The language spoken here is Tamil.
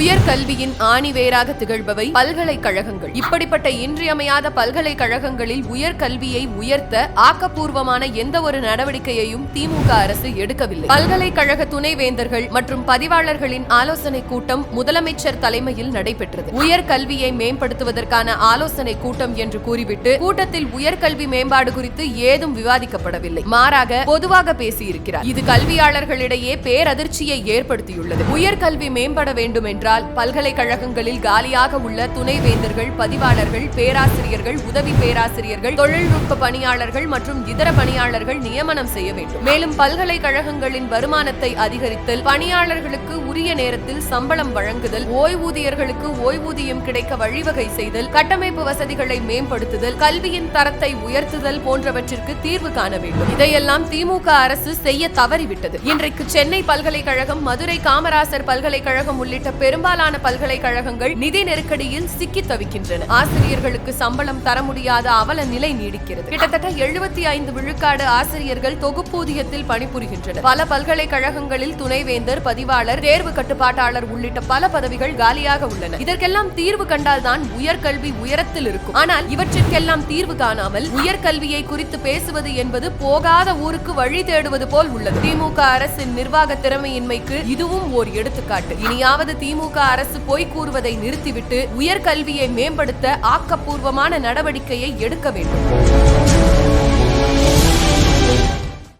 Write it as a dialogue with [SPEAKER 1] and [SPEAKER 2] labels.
[SPEAKER 1] உயர்கல்வியின் ஆணிவேராக திகழ்பவை பல்கலைக்கழகங்கள். இப்படிப்பட்ட இன்றியமையாத பல்கலைக்கழகங்களில் உயர்கல்வியை உயர்த்த ஆக்கப்பூர்வமான எந்த ஒரு நடவடிக்கையையும் திமுக அரசு எடுக்கவில்லை. பல்கலைக்கழக துணைவேந்தர்கள் மற்றும் பதிவாளர்களின் ஆலோசனை கூட்டம் முதலமைச்சர் தலைமையில் நடைபெற்றது. உயர்கல்வியை மேம்படுத்துவதற்கான ஆலோசனை கூட்டம் என்று கூறிவிட்டு கூட்டத்தில் உயர்கல்வி மேம்பாடு குறித்து ஏதும் விவாதிக்கப்படவில்லை. மாறாக பொதுவாக பேசியிருக்கிறார். இது கல்வியாளர்களிடையே பேரதிர்ச்சியை ஏற்படுத்தியுள்ளது. உயர்கல்வி மேம்பட வேண்டும் என்றால் பல்கலைக்கழகங்களில் காலியாக உள்ள துணைவேந்தர்கள் பதிவாளர்கள் பேராசிரியர்கள் உதவி பேராசிரியர்கள் தொழில்நுட்ப பணியாளர்கள் மற்றும் இதர பணியாளர்கள் நியமனம் செய்ய வேண்டும். மேலும் பல்கலைக்கழகங்களின் வருமானத்தை அதிகரித்தல் பணியாளர்களுக்கு உரிய நேரத்தில் சம்பளம் வழங்குதல் ஓய்வூதியர்களுக்கு ஓய்வூதியம் கிடைக்க வழிவகை செய்தல் கட்டமைப்பு வசதிகளை மேம்படுத்துதல் கல்வியின் தரத்தை உயர்த்துதல் போன்றவற்றிற்கு தீர்வு காண வேண்டும். இதையெல்லாம் திமுக அரசு செய்ய தவறிவிட்டது. இன்றைக்கு சென்னை பல்கலைக்கழகம் மதுரை காமராசர் பல்கலைக்கழகம் உள்ளிட்ட பெரும் பெரும்பாலான பல்கலைக்கழகங்கள் நிதி நெருக்கடியில் சிக்கி தவிக்கின்றன. ஆசிரியர்களுக்கு சம்பளம் தர முடியாத அவல நிலை நீடிக்கிறது. கிட்டத்தட்ட எழுபத்தி ஐந்து விழுக்காடு ஆசிரியர்கள் தொகுப்பூதியத்தில் பணிபுரிகின்றனர். பல பல்கலைக்கழகங்களில் துணைவேந்தர் பதிவாளர் தேர்வு கட்டுப்பாட்டாளர் உள்ளிட்ட பல பதவிகள் காலியாக உள்ளன. இதற்கெல்லாம் தீர்வு கண்டால்தான் உயர்கல்வி உயரத்தில் இருக்கும். ஆனால் இவற்றிற்கெல்லாம் தீர்வு காணாமல் உயர்கல்வியை குறித்து பேசுவது என்பது போகாத ஊருக்கு வழி தேடுவது போல் உள்ளது. திமுக அரசின் நிர்வாக திறமையின்மைக்கு இதுவும் ஓர் எடுத்துக்காட்டு. இனியாவது திமுக அரசு பொய் கூறுவதை நிறுத்திவிட்டு உயர்கல்வியை மேம்படுத்த ஆக்கப்பூர்வமான நடவடிக்கையை எடுக்க வேண்டும்.